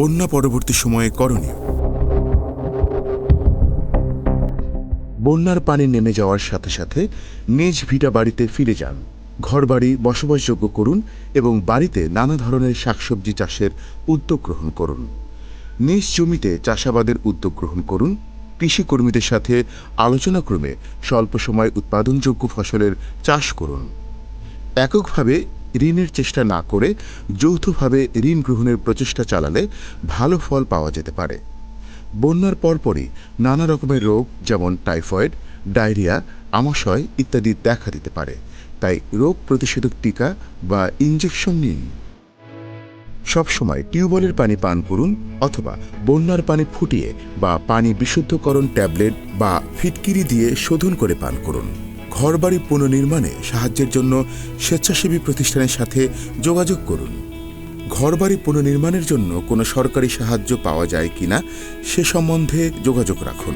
বন্যা পরবর্তী সময়ে করণীয়। বন্যার পানি নেমে যাওয়ার সাথে সাথে নিজ ভিটা বাড়িতে ফিরে যান, ঘরবাড়ি বসবাসযোগ্য করুন এবং বাড়িতে নানা ধরনের শাকসবজি চাষের উদ্যোগ গ্রহণ করুন। নিজ জমিতে চাষাবাদের উদ্যোগ গ্রহণ করুন, কৃষিকর্মীদের সাথে আলোচনাক্রমে স্বল্প সময় উৎপাদনযোগ্য ফসলের চাষ করুন। এককভাবে ঋণের চেষ্টা না করে যৌথভাবে ঋণ গ্রহণের প্রচেষ্টা চালালে ভালো ফল পাওয়া যেতে পারে। বন্যার পরপরই নানা রকমের রোগ যেমন টাইফয়েড, ডায়রিয়া, আমাশয় ইত্যাদি দেখা দিতে পারে। তাই রোগ প্রতিষেধক টিকা বা ইঞ্জেকশন নিন। সবসময় টিউবওয়েলের পানি পান করুন অথবা বন্যার পানি ফুটিয়ে বা পানি বিশুদ্ধকরণ ট্যাবলেট বা ফিটকিরি দিয়ে শোধন করে পান করুন। ঘরবাড়ি পুনর্নির্মাণে সাহায্যের জন্য স্বেচ্ছাসেবী প্রতিষ্ঠানের সাথে যোগাযোগ করুন। ঘরবাড়ি পুনর্নির্মাণের জন্য কোনো সরকারি সাহায্য পাওয়া যায় কিনা সে সম্বন্ধে যোগাযোগ রাখুন।